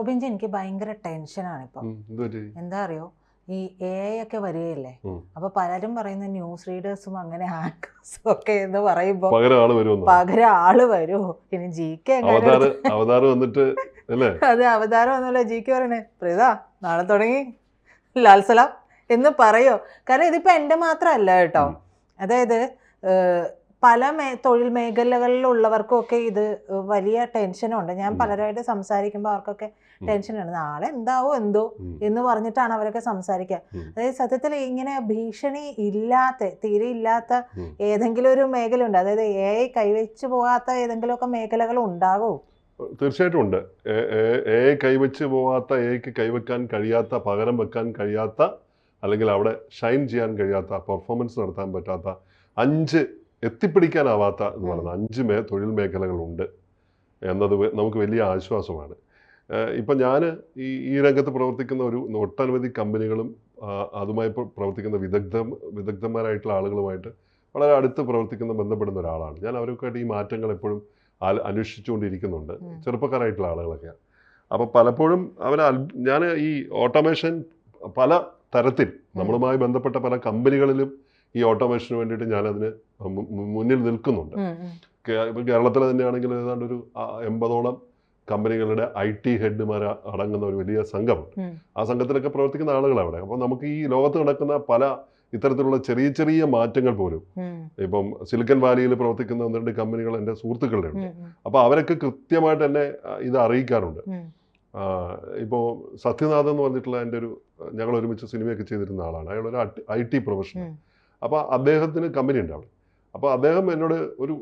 റോബിൻജി എനിക്ക് ഭയങ്കര ടെൻഷനാണ് ഇപ്പം. എന്താ അറിയോ? ഈ എ ഐ ഒക്കെ വരികയല്ലേ? അപ്പൊ പലരും പറയുന്ന ന്യൂസ് റീഡേഴ്സും അങ്ങനെ ഹാക്കേഴ്സും ഒക്കെ എന്ന് പറയുമ്പോ പകരം ആൾ വരൂ. ഇനി ജി കെ അവതാറ് വന്നിട്ട് അത് അവതാരം വന്നല്ലേ ജി കെ പറയണേ? പ്രീത നാളെ തുടങ്ങി. ലാൽ സലാം എന്ന് പറയോ? കാരണം ഇതിപ്പോ എന്റെ മാത്രമല്ല കേട്ടോ. അതായത് പല മേ തൊഴിൽ മേഖലകളിലുള്ളവർക്കും ഒക്കെ ഇത് വലിയ ടെൻഷനുണ്ട്. ഞാൻ പലരായിട്ട് പലരുമായിട്ട് സംസാരിക്കുമ്പോൾ അവർക്കൊക്കെ ടെൻഷനുണ്ട്. ടെൻഷനാണ് നാളെ എന്താവോ എന്തോ എന്ന് പറഞ്ഞിട്ടാണ് അവരൊക്കെ സംസാരിക്കുക അതായത് സത്യത്തിൽ ഇങ്ങനെ ഭീഷണി ഇല്ലാത്ത തീരെ ഇല്ലാത്ത ഏതെങ്കിലും ഒരു മേഖല ഉണ്ട് അതായത് എ ഐ കൈവച്ച് പോകാത്ത ഏതെങ്കിലുമൊക്കെ മേഖലകൾ ഉണ്ടാകുമോ തീർച്ചയായിട്ടും ഉണ്ട്. എ കൈവച്ച് പോവാത്ത എക്ക് കൈവെക്കാൻ കഴിയാത്ത പകരം വെക്കാൻ കഴിയാത്ത അല്ലെങ്കിൽ അവിടെ ഷൈൻ ചെയ്യാൻ കഴിയാത്ത പെർഫോമൻസ് നടത്താൻ പറ്റാത്ത അഞ്ച് എത്തിപ്പിടിക്കാനാവാത്ത എന്ന്. പറയുന്ന അഞ്ച് മേ തൊഴിൽ മേഖലകളുണ്ട് എന്നത് നമുക്ക് വലിയ ആശ്വാസമാണ്. ഇപ്പം ഞാൻ ഈ ഈ രംഗത്ത് പ്രവർത്തിക്കുന്ന ഒരു ഒട്ടനവധി കമ്പനികളും അതുമായി പ്ര- പ്രവർത്തിക്കുന്ന വിദഗ്ധ വിദഗ്ധന്മാരായിട്ടുള്ള ആളുകളുമായിട്ട് വളരെ അടുത്ത് പ്രവർത്തിക്കുന്ന ബന്ധപ്പെടുന്ന ഒരാളാണ്. ഞാൻ അവരൊക്കെയായിട്ട് ഈ മാറ്റങ്ങൾ എപ്പോഴും ആ അന്വേഷിച്ചുകൊണ്ടിരിക്കുന്നുണ്ട്. ചെറുപ്പക്കാരായിട്ടുള്ള ആളുകളൊക്കെയാണ്. അപ്പോൾ പലപ്പോഴും അവർ ഞാൻ ഈ ഓട്ടോമേഷൻ പല തരത്തിൽ നമ്മളുമായി ബന്ധപ്പെട്ട പല കമ്പനികളിലും ഈ ഓട്ടോമേഷന് വേണ്ടിയിട്ട് ഞാനതിന് മുന്നിൽ നിൽക്കുന്നുണ്ട്. ഇപ്പം കേരളത്തിൽ തന്നെയാണെങ്കിൽ ഏതാണ്ട് ഒരു എൺപതോളം കമ്പനികളുടെ ഐ ടി ഹെഡ്മാർ അടങ്ങുന്ന ഒരു വലിയ സംഘമുണ്ട്. ആ സംഘത്തിലൊക്കെ പ്രവർത്തിക്കുന്ന ആളുകളാണ് അവിടെ. അപ്പോൾ നമുക്ക് ഈ ലോകത്ത് നടക്കുന്ന പല ഇത്തരത്തിലുള്ള ചെറിയ ചെറിയ മാറ്റങ്ങൾ പോലും ഇപ്പം സിലിക്കൻ വാലിയിൽ പ്രവർത്തിക്കുന്ന ഒന്ന് രണ്ട് കമ്പനികൾ എന്റെ സുഹൃത്തുക്കളുടെ ഉണ്ട്. അപ്പോൾ അവരൊക്കെ കൃത്യമായിട്ട് എന്നെ ഇത് അറിയിക്കാറുണ്ട്. ഇപ്പോൾ സത്യനാഥ് എന്ന് പറഞ്ഞിട്ടുള്ള എന്റെ ഒരു ഞങ്ങൾ ഒരുമിച്ച് സിനിമയൊക്കെ ചെയ്തിരുന്ന ആളാണ്. അയാളൊരു ഐ ടി പ്രൊഫഷണൽ. അപ്പോൾ അദ്ദേഹത്തിന് കമ്പനി ഉണ്ട് അവിടെ. അപ്പോൾ അദ്ദേഹം എന്നോട് ഒരു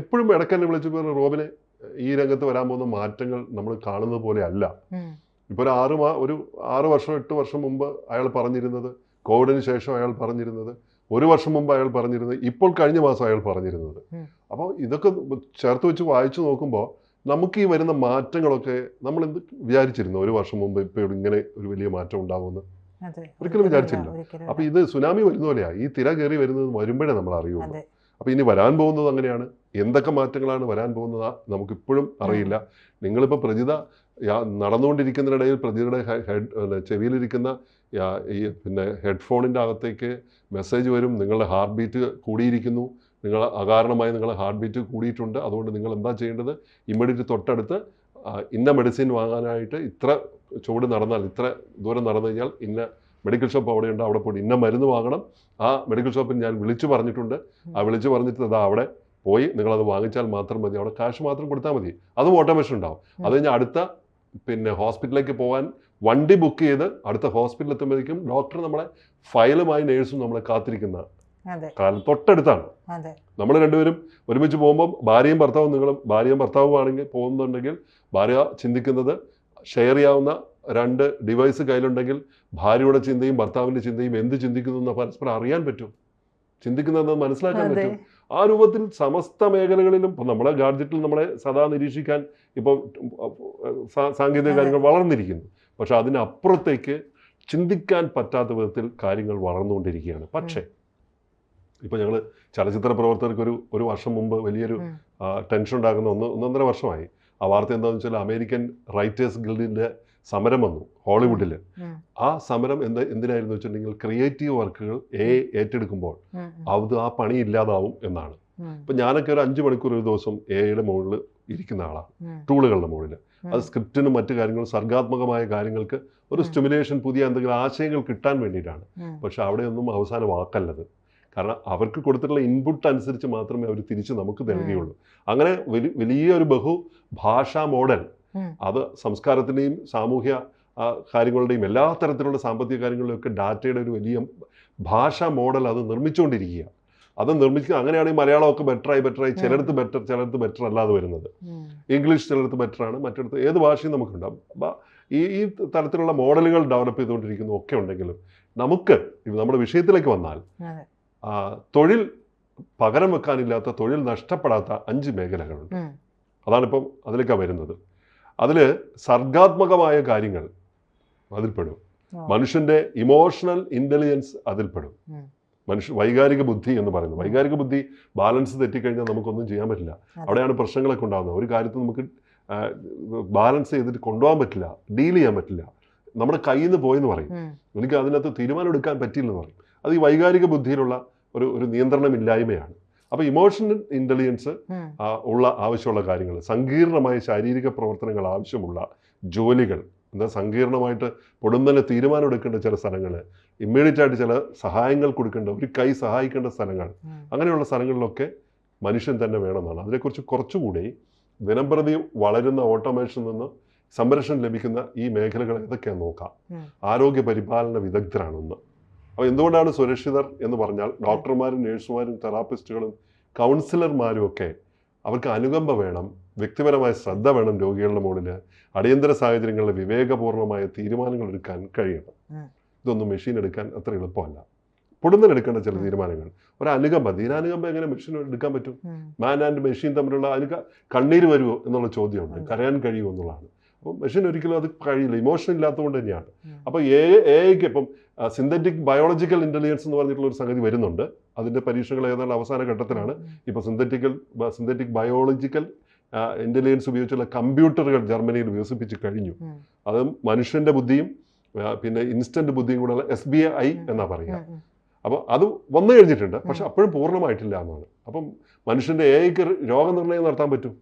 എപ്പോഴും ഇടയ്ക്ക് എന്നെ വിളിച്ചു പറഞ്ഞു റോബിനെ ഈ രംഗത്ത് വരാൻ പോകുന്ന മാറ്റങ്ങൾ നമ്മൾ കാണുന്നത് പോലെ അല്ല. ഇപ്പോൾ ഒരു ആറ് മാ ഒരു ആറ് വർഷം എട്ട് വർഷം മുമ്പ് അയാൾ പറഞ്ഞിരുന്നത് കോവിഡിന് ശേഷം അയാൾ പറഞ്ഞിരുന്നത് ഒരു വർഷം മുമ്പ് അയാൾ പറഞ്ഞിരുന്നത് ഇപ്പോൾ കഴിഞ്ഞ മാസം അയാൾ പറഞ്ഞിരുന്നത്. അപ്പോൾ ഇതൊക്കെ ചേർത്ത് വെച്ച് വായിച്ചു നോക്കുമ്പോൾ നമുക്ക് ഈ വരുന്ന മാറ്റങ്ങളൊക്കെ നമ്മൾ എന്ത് വിചാരിച്ചിരുന്നു? ഒരു വർഷം മുമ്പ് ഇപ്പോൾ ഇങ്ങനെ ഒരു വലിയ മാറ്റം ഉണ്ടാകുമെന്ന് ഒരിക്കലും വിചാരിച്ചില്ല. അപ്പൊ ഇത് സുനാമി വരുന്ന പോലെയാ. ഈ തിര കയറി വരുന്നത് വരുമ്പോഴേ നമ്മൾ അറിയുള്ളൂ. അപ്പൊ ഇനി വരാൻ പോകുന്നത് അങ്ങനെയാണ്. എന്തൊക്കെ മാറ്റങ്ങളാണ് വരാൻ പോകുന്നത് നമുക്കിപ്പോഴും അറിയില്ല. നിങ്ങളിപ്പോൾ പ്രജിത നടന്നുകൊണ്ടിരിക്കുന്നതിനിടയിൽ പ്രജിതയുടെ ഹെ- ഹെഡ് ചെവിയിലിരിക്കുന്ന ഈ പിന്നെ ഹെഡ്ഫോണിന്റെ അകത്തേക്ക് മെസ്സേജ് വരും. നിങ്ങളുടെ ഹാർട്ട് ബീറ്റ് കൂടിയിരിക്കുന്നു. നിങ്ങൾ അകാരണമായി നിങ്ങളുടെ ഹാർട്ട് ബീറ്റ് കൂടിയിട്ടുണ്ട്. അതുകൊണ്ട് നിങ്ങൾ എന്താ ചെയ്യേണ്ടത്? ഇമ്മീഡിയറ്റ് തൊട്ടടുത്ത് ഇന്ന മെഡിസിൻ വാങ്ങാനായിട്ട് ഇത്ര ചുവട് നടന്നാൽ ഇത്ര ദൂരം നടന്നു കഴിഞ്ഞാൽ ഇന്ന മെഡിക്കൽ ഷോപ്പ് അവിടെയുണ്ട് അവിടെ പോയി ഇന്ന മരുന്ന് വാങ്ങണം. ആ മെഡിക്കൽ ഷോപ്പിൽ ഞാൻ വിളിച്ചു പറഞ്ഞിട്ടുണ്ട്. ആ വിളിച്ചു പറഞ്ഞിട്ട് അതാ അവിടെ പോയി നിങ്ങളത് വാങ്ങിച്ചാൽ മാത്രം മതി. അവിടെ കാശ് മാത്രം കൊടുത്താൽ മതി. അതും ഓട്ടോമേഷൻ ഉണ്ടാവും. അത് കഴിഞ്ഞാൽ അടുത്ത പിന്നെ ഹോസ്പിറ്റലിലേക്ക് പോകാൻ വണ്ടി ബുക്ക് ചെയ്ത് അടുത്ത ഹോസ്പിറ്റലിൽ എത്തുമ്പോഴേക്കും ഡോക്ടർ നമ്മളെ ഫയലുമായി നേഴ്സും നമ്മളെ കാത്തിരിക്കുന്ന കാലം തൊട്ടടുത്താണ്. അതെ. നമ്മൾ രണ്ടുപേരും ഒരുമിച്ച് പോകുമ്പോൾ ഭാര്യയും ഭർത്താവും നിങ്ങളും ഭാര്യയും ഭർത്താവുമാണെങ്കിൽ പോകുന്നുണ്ടെങ്കിൽ ഭാര്യ ചിന്തിക്കുന്നത് ഷെയർ ചെയ്യാവുന്ന രണ്ട് ഡിവൈസ് കയ്യിലുണ്ടെങ്കിൽ ഭാര്യയുടെ ചിന്തയും ഭർത്താവിന്റെ ചിന്തയും എന്ത് ചിന്തിക്കുന്നു എന്ന് പരസ്പരം അറിയാൻ പറ്റും. ചിന്തിക്കുന്നതെന്ന് മനസ്സിലാക്കാൻ പറ്റും. ആ രൂപത്തിൽ സമസ്ത മേഖലകളിലും ഇപ്പം നമ്മളെ ഗാഡ്ജറ്റിൽ നമ്മളെ സദാ നിരീക്ഷിക്കാൻ ഇപ്പോൾ സാങ്കേതിക കാര്യങ്ങൾ വളർന്നിരിക്കുന്നു. പക്ഷെ അതിനപ്പുറത്തേക്ക് ചിന്തിക്കാൻ പറ്റാത്ത വിധത്തിൽ കാര്യങ്ങൾ വളർന്നുകൊണ്ടിരിക്കുകയാണ്. പക്ഷേ ഇപ്പോൾ ഞങ്ങൾ ചലച്ചിത്ര പ്രവർത്തകർക്ക് ഒരു ഒരു വർഷം മുമ്പ് വലിയൊരു ടെൻഷൻ ഉണ്ടാകുന്ന ഒന്ന് ഒന്നൊന്നര വർഷമായി. ആ വാർത്ത എന്താണെന്ന് വെച്ചാൽ അമേരിക്കൻ റൈറ്റേഴ്സ് ഗിൽഡിന്റെ സമരം വന്നു ഹോളിവുഡിൽ ആ സമരം എന്താ എന്തിനായിരുന്നു വെച്ചിട്ടുണ്ടെങ്കിൽ ക്രിയേറ്റീവ് വർക്കുകൾ എ ഏറ്റെടുക്കുമ്പോൾ അത് ആ പണി ഇല്ലാതാവും എന്നാണ്. ഇപ്പം ഞാനൊക്കെ ഒരു അഞ്ച് മണിക്കൂർ ഒരു ദിവസം എയുടെ മുകളിൽ ഇരിക്കുന്ന ആളാണ് ടൂളുകളുടെ മുകളിൽ. അത് സ്ക്രിപ്റ്റിനും മറ്റു കാര്യങ്ങളും സർഗാത്മകമായ കാര്യങ്ങൾക്ക് ഒരു സ്റ്റിമുലേഷൻ പുതിയ എന്തെങ്കിലും ആശയങ്ങൾ കിട്ടാൻ വേണ്ടിയിട്ടാണ്. പക്ഷെ അവിടെയൊന്നും അവസാന വാക്കല്ലത്. കാരണം അവർക്ക് കൊടുത്തിട്ടുള്ള ഇൻപുട്ട് അനുസരിച്ച് മാത്രമേ അവർ തിരിച്ച് നമുക്ക് നൽകുകയുള്ളൂ. അങ്ങനെ വലിയ വലിയൊരു ബഹു ഭാഷാ മോഡൽ അത് സംസ്കാരത്തിന്റെയും സാമൂഹ്യ കാര്യങ്ങളുടെയും എല്ലാ തരത്തിലുള്ള സാമ്പത്തിക കാര്യങ്ങളിലൊക്കെ ഡാറ്റയുടെ ഒരു വലിയ ഭാഷാ മോഡൽ അത് നിർമ്മിച്ചുകൊണ്ടിരിക്കുക അത് നിർമ്മിക്കുക അങ്ങനെയാണെങ്കിൽ മലയാളമൊക്കെ ബെറ്ററായി ബെറ്ററായി ചിലടത്ത് ബെറ്റർ ചിലടത്ത് ബെറ്റർ അല്ലാതെ വരുന്നത്. ഇംഗ്ലീഷ് ചിലടത്ത് ബെറ്ററാണ് മറ്റിടത്ത് ഏത് ഭാഷയും നമുക്കുണ്ടാകും അപ്പം ഈ ഈ തരത്തിലുള്ള മോഡലുകൾ ഡെവലപ്പ് ചെയ്തുകൊണ്ടിരിക്കുന്നു ഒക്കെ ഉണ്ടെങ്കിലും നമുക്ക് നമ്മുടെ വിഷയത്തിലേക്ക് വന്നാൽ തൊഴിൽ പകരം വെക്കാനില്ലാത്ത തൊഴിൽ നഷ്ടപ്പെടാത്ത അഞ്ച് മേഖലകളുണ്ട്. അതാണിപ്പം അതിലേക്കാണ് വരുന്നത്. അതിൽ സർഗാത്മകമായ കാര്യങ്ങൾ അതിൽപ്പെടും. മനുഷ്യന്റെ ഇമോഷണൽ ഇന്റലിജൻസ് അതിൽപ്പെടും. മനുഷ്യ വൈകാരിക ബുദ്ധി എന്ന് പറയുന്നത്. വൈകാരിക ബുദ്ധി ബാലൻസ് തെറ്റിക്കഴിഞ്ഞാൽ നമുക്കൊന്നും ചെയ്യാൻ പറ്റില്ല. അവിടെയാണ് പ്രശ്നങ്ങളൊക്കെ ഉണ്ടാകുന്നത്. ഒരു കാര്യത്തിൽ നമുക്ക് ബാലൻസ് ചെയ്തിട്ട് കൊണ്ടുപോകാൻ പറ്റില്ല ഡീൽ ചെയ്യാൻ പറ്റില്ല. നമ്മുടെ കയ്യിൽ നിന്ന് പോയെന്ന് പറയും. എനിക്ക് അതിനകത്ത് തീരുമാനം എടുക്കാൻ പറ്റില്ലെന്ന് പറയും. അത് ഈ വൈകാരിക ബുദ്ധിയിലുള്ള ഒരു ഒരു നിയന്ത്രണമില്ലായ്മയാണ്. അപ്പോൾ ഇമോഷണൽ ഇന്റലിജൻസ് ഉള്ള ആവശ്യമുള്ള കാര്യങ്ങൾ സങ്കീർണമായ ശാരീരിക പ്രവർത്തനങ്ങൾ ആവശ്യമുള്ള ജോലികൾ എന്താ സങ്കീർണമായിട്ട് പൊടുന്നനെ തീരുമാനം എടുക്കേണ്ട ചില സ്ഥലങ്ങൾ ഇമ്മീഡിയറ്റ് ആയിട്ട് ചില സഹായങ്ങൾ കൊടുക്കേണ്ട ഒരു കൈ സഹായിക്കേണ്ട സ്ഥലങ്ങൾ. അങ്ങനെയുള്ള സ്ഥലങ്ങളിലൊക്കെ മനുഷ്യൻ തന്നെ വേണമെന്നാണ്. അതിനെക്കുറിച്ച് കുറച്ചുകൂടി ദിനംപ്രതി വളരുന്ന ഓട്ടോമേഷനിൽ നിന്ന് സംരക്ഷണം ലഭിക്കുന്ന ഈ മേഖലകൾ ഏതൊക്കെയാണെന്ന് നോക്കാം. ആരോഗ്യ പരിപാലന വിദഗ്ധരാണെന്ന് അപ്പോൾ എന്തുകൊണ്ടാണ് സുരക്ഷിതർ എന്ന് പറഞ്ഞാൽ ഡോക്ടർമാരും നേഴ്സുമാരും തെറാപ്പിസ്റ്റുകളും കൗൺസിലർമാരും ഒക്കെ അവർക്ക് അനുകമ്പ വേണം വ്യക്തിപരമായ ശ്രദ്ധ വേണം രോഗികളുടെ മുകളിൽ അടിയന്തര സാഹചര്യങ്ങളിൽ വിവേകപൂർണമായ തീരുമാനങ്ങൾ എടുക്കാൻ കഴിയണം. ഇതൊന്നും മെഷീൻ എടുക്കാൻ അത്ര എളുപ്പമല്ല. പൊടുന്നൽ എടുക്കേണ്ട ചില തീരുമാനങ്ങൾ. ഒരു അനുകമ്പ ദീനാനുകമ്പ എങ്ങനെ മെഷീൻ എടുക്കാൻ പറ്റും. മാൻ ആൻഡ് മെഷീൻ തമ്മിലുള്ള അതിന് കണ്ണീര് വരുമോ എന്നുള്ള ചോദ്യമുണ്ട്. കരയാൻ കഴിയുമോ എന്നുള്ളതാണ്. അപ്പം മെഷീൻ ഒരിക്കലും അത് കഴിയില്ല ഇമോഷൻ ഇല്ലാത്തതുകൊണ്ട് തന്നെയാണ്. അപ്പോൾ എ എക്ക് ഇപ്പം സിന്തറ്റിക് ബയോളജിക്കൽ ഇന്റലിജൻസ് എന്ന് പറഞ്ഞിട്ടുള്ള ഒരു സംഗതി വരുന്നുണ്ട് അതിന്റെ പരീക്ഷകൾ ഏതാണ്ട് അവസാന ഘട്ടത്തിലാണ്. ഇപ്പോൾ സിന്തറ്റിക്കൽ സിന്തറ്റിക് ബയോളജിക്കൽ ഇന്റലിജൻസ് ഉപയോഗിച്ചുള്ള കമ്പ്യൂട്ടറുകൾ ജർമ്മനിയിൽ വികസിപ്പിച്ച് കഴിഞ്ഞു. അത് മനുഷ്യന്റെ ബുദ്ധിയും പിന്നെ ഇൻസ്റ്റന്റ് ബുദ്ധിയും കൂടെയുള്ള എസ് ബി ഐ എന്നാണ് പറയുക. അപ്പോൾ അത് വന്നു കഴിഞ്ഞിട്ടുണ്ട്. പക്ഷെ അപ്പോഴും പൂർണമായിട്ടില്ല എന്നാണ്. അപ്പം മനുഷ്യന്റെ ഏക്ക് രോഗനിർണയം നടത്താൻ പറ്റും.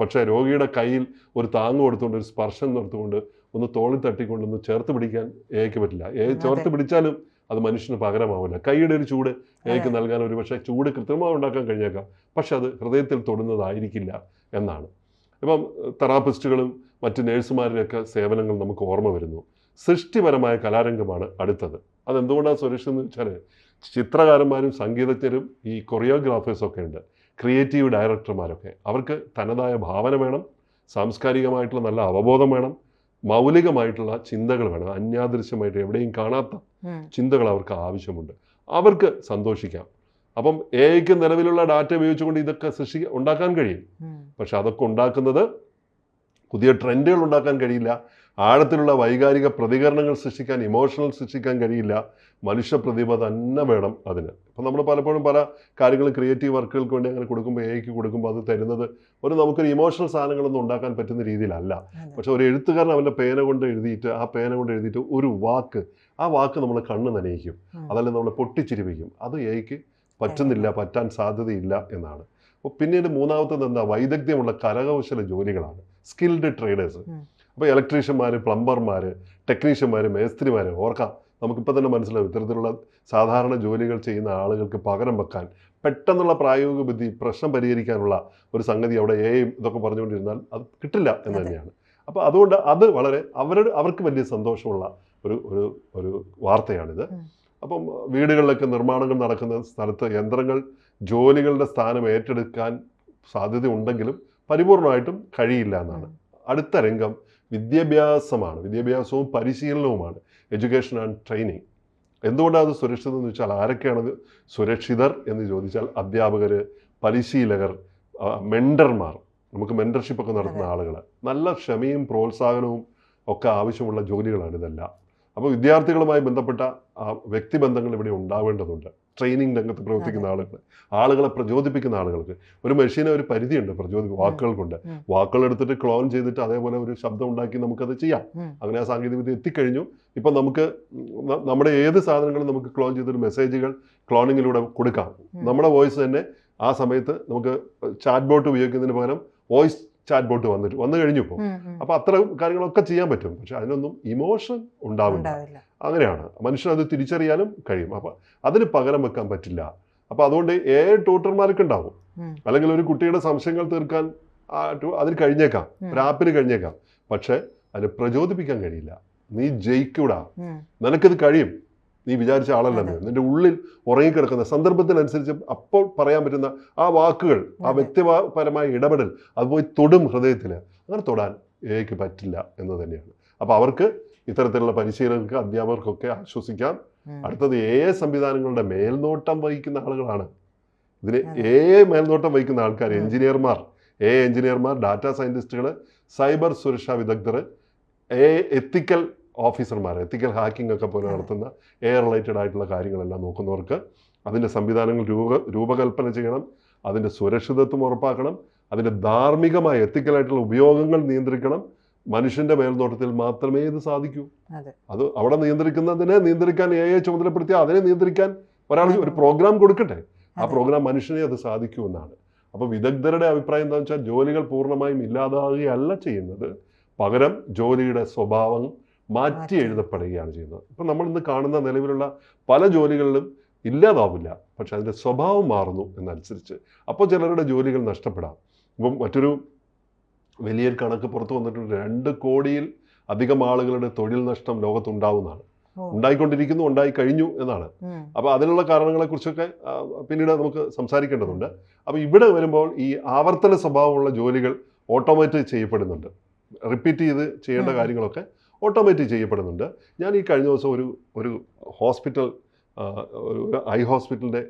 പക്ഷെ രോഗിയുടെ കയ്യിൽ ഒരു താങ്ങ് കൊടുത്തുകൊണ്ട് ഒരു സ്പർശം നടത്തുകൊണ്ട് ഒന്ന് തോളിൽ തട്ടിക്കൊണ്ടൊന്ന് ചേർത്ത് പിടിക്കാൻ ഏക്ക് പറ്റില്ല. ഏ ചേർത്ത് പിടിച്ചാലും അത് മനുഷ്യന് പകരമാവില്ല. കൈയുടെ ഒരു ചൂട് ഏക്ക് നൽകാൻ ഒരു പക്ഷേ ചൂട് കൃത്രിമമായി ഉണ്ടാക്കാൻ കഴിഞ്ഞേക്കാം. പക്ഷെ അത് ഹൃദയത്തിൽ തൊടുന്നതായിരിക്കില്ല എന്നാണ്. ഇപ്പം തെറാപ്പിസ്റ്റുകളും മറ്റ് നേഴ്സുമാരുടെയൊക്കെ സേവനങ്ങൾ നമുക്ക് ഓർമ്മ വരുന്നു. സൃഷ്ടിപരമായ കലാരംഗമാണ് അടുത്തത്. അതെന്തുകൊണ്ടാണ് സുരക്ഷിതം എന്ന് വെച്ചാൽ ചിത്രകാരന്മാരും സംഗീതജ്ഞരും ഈ കൊറിയോഗ്രാഫേഴ്സൊക്കെ ഉണ്ട്. ക്രിയേറ്റീവ് ഡയറക്ടർമാരൊക്കെ അവർക്ക് തനതായ ഭാവന വേണം സാംസ്കാരികമായിട്ടുള്ള നല്ല അവബോധം വേണം മൗലികമായിട്ടുള്ള ചിന്തകൾ വേണം അന്യാദൃശ്യമായിട്ട് എവിടെയും കാണാത്ത ചിന്തകൾ അവർക്ക് ആവശ്യമുണ്ട്. അവർക്ക് സന്തോഷിക്കാം. അപ്പം എയ്ക്ക് നിലവിലുള്ള ഡാറ്റ ഉപയോഗിച്ചുകൊണ്ട് ഇതൊക്കെ സൃഷ്ടി ഉണ്ടാക്കാൻ കഴിയും. പക്ഷെ അതൊക്കെ ഉണ്ടാക്കുന്നത് പുതിയ ട്രെൻഡുകൾ ഉണ്ടാക്കാൻ കഴിയില്ല. ആഴത്തിലുള്ള വൈകാരിക പ്രതികരണങ്ങൾ സൃഷ്ടിക്കാൻ ഇമോഷണൽ സൃഷ്ടിക്കാൻ കഴിയില്ല. മനുഷ്യ പ്രതിഭ തന്നെ വേണം അതിന്. അപ്പം നമ്മൾ പലപ്പോഴും പല കാര്യങ്ങൾ ക്രിയേറ്റീവ് വർക്കുകൾക്ക് വേണ്ടി അങ്ങനെ കൊടുക്കുമ്പോൾ എയ്ക്ക് കൊടുക്കുമ്പോൾ അത് തരുന്നത് ഒരു നമുക്കൊരു ഇമോഷണൽ സാധനങ്ങളൊന്നും ഉണ്ടാക്കാൻ പറ്റുന്ന രീതിയിലല്ല. പക്ഷെ ഒരു എഴുത്തുകാരൻ അവന്റെ പേന കൊണ്ട് എഴുതിയിട്ട് ആ പേന കൊണ്ട് എഴുതിയിട്ട് ഒരു വാക്ക് ആ വാക്ക് നമ്മൾ കണ്ണ് നനയിക്കും. അതല്ലെങ്കിൽ നമ്മളെ പൊട്ടിച്ചിരിപ്പിക്കും. അത് എയ്ക്ക് പറ്റുന്നില്ല പറ്റാൻ സാധ്യതയില്ല എന്നാണ്. അപ്പോൾ പിന്നീട് മൂന്നാമത്തത് എന്താ? വൈദഗ്ധ്യമുള്ള കരകൗശല ജോലികളാണ്. Skilled traders. അപ്പോൾ ഇലക്ട്രീഷ്യന്മാർ പ്ലംബർമാർ ടെക്നീഷ്യന്മാർ മേസ്ത്രിമാർ ഓർക്കാം നമുക്കിപ്പോൾ തന്നെ മനസ്സിലാവും ഇത്തരത്തിലുള്ള സാധാരണ ജോലികൾ ചെയ്യുന്ന ആളുകൾക്ക് പകരം വെക്കാൻ പെട്ടെന്നുള്ള പ്രായോഗിക ബുദ്ധി പ്രശ്നം പരിഹരിക്കാനുള്ള ഒരു സംഗതി അവിടെ ഏയും ഇതൊക്കെ പറഞ്ഞുകൊണ്ടിരുന്നാൽ അത് കിട്ടില്ല എന്ന് തന്നെയാണ് അപ്പോൾ അതുകൊണ്ട് അത് വളരെ അവരുടെ അവർക്ക് വലിയ സന്തോഷമുള്ള ഒരു ഒരു ഒരു വാർത്തയാണിത്. അപ്പം വീടുകളിലൊക്കെ നിർമ്മാണങ്ങൾ നടക്കുന്ന സ്ഥലത്ത് യന്ത്രങ്ങൾ ജോലികളുടെ സ്ഥാനം ഏറ്റെടുക്കാൻ സാധ്യത ഉണ്ടെങ്കിലും പരിപൂർണമായിട്ടും കഴിയില്ല എന്നാണ്. അടുത്ത രംഗം വിദ്യാഭ്യാസമാണ്. വിദ്യാഭ്യാസവും പരിശീലനവുമാണ്. എഡ്യൂക്കേഷൻ ആൻഡ് ട്രെയിനിങ് എന്തുകൊണ്ടാണ് അത് സുരക്ഷിതം എന്ന് വെച്ചാൽ ആരൊക്കെയാണത് സുരക്ഷിതർ എന്ന് ചോദിച്ചാൽ അധ്യാപകർ പരിശീലകർ മെൻഡർമാർ നമുക്ക് മെൻഡർഷിപ്പൊക്കെ നടത്തുന്ന. ആളുകൾ നല്ല ക്ഷമയും പ്രോത്സാഹനവും ഒക്കെ ആവശ്യമുള്ള ജോലികളാണ് ഇതെല്ലാം. അപ്പോൾ വിദ്യാർത്ഥികളുമായി ബന്ധപ്പെട്ട വ്യക്തിബന്ധങ്ങൾ ഇവിടെ ഉണ്ടാവേണ്ടതുണ്ട്. ട്രെയിനിങ് രംഗത്ത് പ്രവർത്തിക്കുന്ന ആളുകൾ ആളുകളെ പ്രചോദിപ്പിക്കുന്ന ആളുകൾക്ക്. ഒരു മെഷീന് ഒരു പരിധിയുണ്ട് പ്രചോദിപ്പ് വാക്കുകൾ കൊണ്ട് വാക്കുകൾ എടുത്തിട്ട് ക്ലോൺ ചെയ്തിട്ട് അതേപോലെ ഒരു ശബ്ദം ഉണ്ടാക്കി നമുക്കത് ചെയ്യാം. അങ്ങനെ ആ സാങ്കേതികവിദ്യ എത്തിക്കഴിഞ്ഞു. ഇപ്പം നമുക്ക് നമ്മുടെ ഏത് സാധനങ്ങളും നമുക്ക് ക്ലോൺ ചെയ്തിട്ട് മെസ്സേജുകൾ ക്ലോണിങ്ങിലൂടെ കൊടുക്കാം. നമ്മുടെ വോയിസ് തന്നെ ആ സമയത്ത് നമുക്ക് ചാറ്റ് ബോട്ട് ഉപയോഗിക്കുന്നതിന് പകരം വോയിസ് ചാറ്റ് ബോട്ട് വന്നിട്ട് വന്നു കഴിഞ്ഞു ഇപ്പോൾ. അപ്പോൾ അത്ര കാര്യങ്ങളൊക്കെ ചെയ്യാൻ പറ്റും. പക്ഷെ അതിനൊന്നും ഇമോഷൻ ഉണ്ടാവില്ല. അങ്ങനെയാണ്. മനുഷ്യൻ അത് തിരിച്ചറിയാനും കഴിയും. അപ്പം അതിന് പകരം വെക്കാൻ പറ്റില്ല. അപ്പോൾ അതുകൊണ്ട് ഏ ട്യൂട്ടർമാർക്ക് ഉണ്ടാവും. അല്ലെങ്കിൽ ഒരു കുട്ടിയുടെ സംശയങ്ങൾ തീർക്കാൻ അതിന് കഴിഞ്ഞേക്കാം. ഒരു ആപ്പിന് കഴിഞ്ഞേക്കാം. പക്ഷെ അതിനെ പ്രചോദിപ്പിക്കാൻ കഴിയില്ല. നീ ജയിക്കൂടാ. നിനക്കിത് കഴിയും. നീ വിചാരിച്ച ആളല്ല നീ. നിന്റെ ഉള്ളിൽ ഉറങ്ങിക്കിടക്കുന്ന സന്ദർഭത്തിനനുസരിച്ച് അപ്പോൾ പറയാൻ പറ്റുന്ന ആ വാക്കുകൾ ആ വ്യക്തിപരമായ ഇടപെടൽ അത് പോയി തൊടും ഹൃദയത്തിൽ അങ്ങനെ തൊടാൻ എയ്ക്ക് പറ്റില്ല എന്ന് തന്നെയാണ്. അപ്പോൾ അവർക്ക് ഇത്തരത്തിലുള്ള പരിശീലകർക്ക് അധ്യാപകർക്കൊക്കെ ആശ്വസിക്കാം. അടുത്തത് എ സംവിധാനങ്ങളുടെ മേൽനോട്ടം വഹിക്കുന്ന ആളുകളാണ്. ഇതിന്. എ മേൽനോട്ടം വഹിക്കുന്ന ആൾക്കാർ എഞ്ചിനീയർമാർ. എ എഞ്ചിനീയർമാർ ഡാറ്റാ സയന്റിസ്റ്റുകൾ സൈബർ സുരക്ഷാ വിദഗ്ധർ എ എത്തിക്കൽ ഓഫീസർമാർ എത്തിക്കൽ ഹാക്കിംഗ് ഒക്കെ പോലെ നടത്തുന്ന എയർ റിലേറ്റഡ് ആയിട്ടുള്ള കാര്യങ്ങളെല്ലാം നോക്കുന്നവർക്ക് അതിന്റെ സംവിധാനങ്ങൾ രൂപ രൂപകൽപ്പന ചെയ്യണം അതിന്റെ സുരക്ഷിതത്വം ഉറപ്പാക്കണം അതിന്റെ ധാർമ്മികമായ എത്തിക്കലായിട്ടുള്ള ഉപയോഗങ്ങൾ നിയന്ത്രിക്കണം. മനുഷ്യന്റെ മേൽനോട്ടത്തിൽ മാത്രമേ ഇത് സാധിക്കൂ. അതെ. അവിടെ നിയന്ത്രിക്കുന്നതിനെ നിയന്ത്രിക്കാൻ എ ഐ ചുമതലപ്പെടുത്തിയാൽ അതിനെ നിയന്ത്രിക്കാൻ ഒരാൾ ഒരു പ്രോഗ്രാം കൊടുക്കട്ടെ? ആ പ്രോഗ്രാം മനുഷ്യനെ അത് സാധിക്കൂ എന്നാണ്. അപ്പോൾ വിദഗ്ധരുടെ അഭിപ്രായം എന്താണെന്ന് വെച്ചാൽ ജോലികൾ പൂർണമായും ഇല്ലാതാകുകയല്ല ചെയ്യുന്നത്. പകരം ജോലിയുടെ സ്വഭാവം മാറ്റി. എഴുതപ്പെടുകയാണ് ചെയ്യുന്നത്. ഇപ്പം നമ്മൾ ഇന്ന് കാണുന്ന നിലവിലുള്ള പല ജോലികളിലും ഇല്ലാതാവില്ല. പക്ഷെ അതിന്റെ സ്വഭാവം മാറുന്നു എന്നനുസരിച്ച്. അപ്പോൾ ചിലരുടെ ജോലികൾ നഷ്ടപ്പെടാം. ഇപ്പം മറ്റൊരു വലിയൊരു കണക്ക് പുറത്തു വന്നിട്ടുണ്ട്. രണ്ട് കോടിയിൽ അധികം ആളുകളുടെ തൊഴിൽ നഷ്ടം ലോകത്തുണ്ടാവുന്നതാണ്. ഉണ്ടായിക്കൊണ്ടിരിക്കുന്നു ഉണ്ടായി കഴിഞ്ഞു എന്നാണ്. അപ്പോൾ അതിനുള്ള കാരണങ്ങളെക്കുറിച്ചൊക്കെ പിന്നീട് നമുക്ക് സംസാരിക്കേണ്ടതുണ്ട്. അപ്പോൾ ഇവിടെ വരുമ്പോൾ ഈ ആവർത്തന സ്വഭാവമുള്ള ജോലികൾ ഓട്ടോമാറ്റിക് ചെയ്യപ്പെടുന്നുണ്ട്. റിപ്പീറ്റ് ചെയ്ത് ചെയ്യേണ്ട കാര്യങ്ങളൊക്കെ ഓട്ടോമേറ്റ് ചെയ്യപ്പെടുന്നുണ്ട്. ഞാൻ ഈ കഴിഞ്ഞ ദിവസം ഒരു ഒരു ഹോസ്പിറ്റൽ ഒരു ഐ ഹോസ്പിറ്റലിന്റെ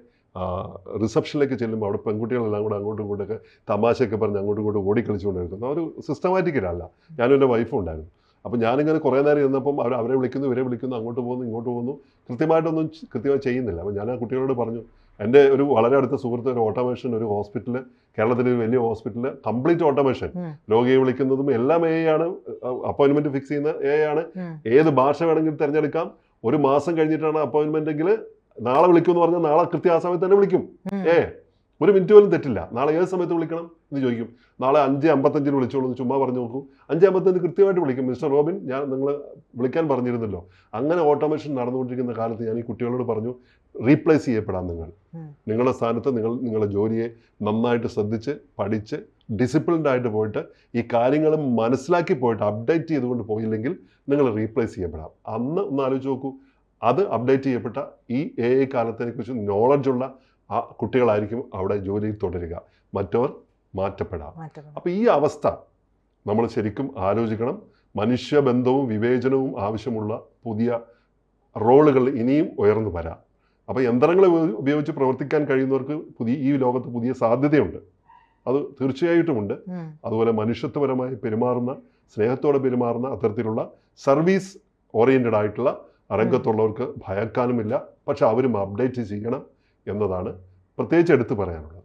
റിസപ്ഷനിലേക്ക് ചെല്ലുമ്പോൾ അവിടെ പെൺകുട്ടികളെല്ലാം കൂടെ അങ്ങോട്ടും ഇങ്ങോട്ടൊക്കെ തമാശയൊക്കെ പറഞ്ഞ് അങ്ങോട്ടും ഇങ്ങോട്ടും ഓടിക്കളിച്ചുകൊണ്ടിരിക്കുന്നു. ഒരു സിസ്റ്റമാറ്റിക്കലല്ല. ഞാനും എന്റെ വൈഫും ഉണ്ടായിരുന്നു. അപ്പോൾ ഞാനിങ്ങനെ കുറേ നേരം ഇരുന്നപ്പം അവർ അവരെ വിളിക്കുന്നു ഇവരെ വിളിക്കുന്നു അങ്ങോട്ട് പോകുന്നു ഇങ്ങോട്ട് പോകുന്നു. കൃത്യമായിട്ടൊന്നും കൃത്യമായി ചെയ്യുന്നില്ല. അപ്പോൾ ഞാൻ ആ കുട്ടികളോട് പറഞ്ഞു എന്റെ ഒരു വളരെ അടുത്ത സുഹൃത്ത് ഒരു ഓട്ടോമേഷൻ ഒരു ഹോസ്പിറ്റൽ കേരളത്തിലെ ഒരു വലിയ ഹോസ്പിറ്റൽ കംപ്ലീറ്റ് ഓട്ടോമേഷൻ. രോഗിയെ വിളിക്കുന്നതും എല്ലാം എ ആണ്. അപ്പോയിൻമെന്റ് ഫിക്സ് ചെയ്യുന്ന എ ആണ്. ഏത് ഭാഷ വേണമെങ്കിലും തിരഞ്ഞെടുക്കാം. ഒരു മാസം കഴിഞ്ഞിട്ടാണ് അപ്പോയിൻമെന്റ് എങ്കിൽ നാളെ വിളിക്കുമെന്ന് പറഞ്ഞാൽ നാളെ കൃത്യ ആ സമയത്ത് തന്നെ വിളിക്കും. ഏ ഒരു മിനിറ്റ് പോലും തെറ്റില്ല. നാളെ ഏത് സമയത്ത് വിളിക്കണം? എന്ന് ചോദിക്കും. നാളെ അഞ്ച് അമ്പത്തഞ്ചിന് വിളിച്ചോളൂ എന്ന് ചുമ്മാ പറഞ്ഞു നോക്കൂ. അഞ്ച് അമ്പത്തഞ്ച് കൃത്യമായിട്ട് വിളിക്കും. മിസ്റ്റർ റോബിൻ ഞാൻ നിങ്ങൾ വിളിക്കാൻ പറഞ്ഞിരുന്നല്ലോ. അങ്ങനെ ഓട്ടോമേഷൻ നടന്നുകൊണ്ടിരിക്കുന്ന കാലത്ത് ഞാൻ ഈ കുട്ടികളോട് പറഞ്ഞു റീപ്ലേസ് ചെയ്യപ്പെടാം നിങ്ങൾ. നിങ്ങളുടെ സ്ഥാനത്ത് നിങ്ങൾ നിങ്ങളുടെ ജോലിയെ നന്നായിട്ട് ശ്രദ്ധിച്ച് പഠിച്ച് ഡിസിപ്ലിൻഡ് ആയിട്ട് പോയിട്ട് ഈ കാര്യങ്ങൾ മനസ്സിലാക്കി പോയിട്ട് അപ്ഡേറ്റ് ചെയ്തുകൊണ്ട് പോയില്ലെങ്കിൽ നിങ്ങൾ റീപ്ലേസ് ചെയ്യപ്പെടാം. അന്ന് ഒന്ന് ആലോചിച്ച് നോക്കൂ. അത് അപ്ഡേറ്റ് ചെയ്യപ്പെട്ട ഈ എ ഐ കാലത്തിനെക്കുറിച്ച് നോളജുള്ള ആ കുട്ടികളായിരിക്കും അവിടെ ജോലിയിൽ തുടരുക. മറ്റവർ മാറ്റപ്പെടാം. അപ്പോൾ ഈ അവസ്ഥ നമ്മൾ ശരിക്കും ആലോചിക്കണം. മനുഷ്യബന്ധവും വിവേചനവും ആവശ്യമുള്ള പുതിയ റോളുകൾ ഇനിയും ഉയർന്നു വരാം. അപ്പോൾ യന്ത്രങ്ങളെ ഉപയോഗിച്ച് പ്രവർത്തിക്കാൻ കഴിയുന്നവർക്ക് പുതിയ ഈ ലോകത്ത് പുതിയ സാധ്യതയുണ്ട്. അത് തീർച്ചയായിട്ടുമുണ്ട്. അതുപോലെ മനുഷ്യത്വപരമായി പെരുമാറുന്ന സ്നേഹത്തോടെ പെരുമാറുന്ന അത്തരത്തിലുള്ള സർവീസ് ഓറിയന്റഡ് ആയിട്ടുള്ള രംഗത്തുള്ളവർക്ക് ഭയക്കാനുമില്ല. പക്ഷെ അവരും അപ്ഡേറ്റ് ചെയ്യണം എന്നതാണ് പ്രത്യേകിച്ച് എടുത്തു പറയാനുള്ളത്.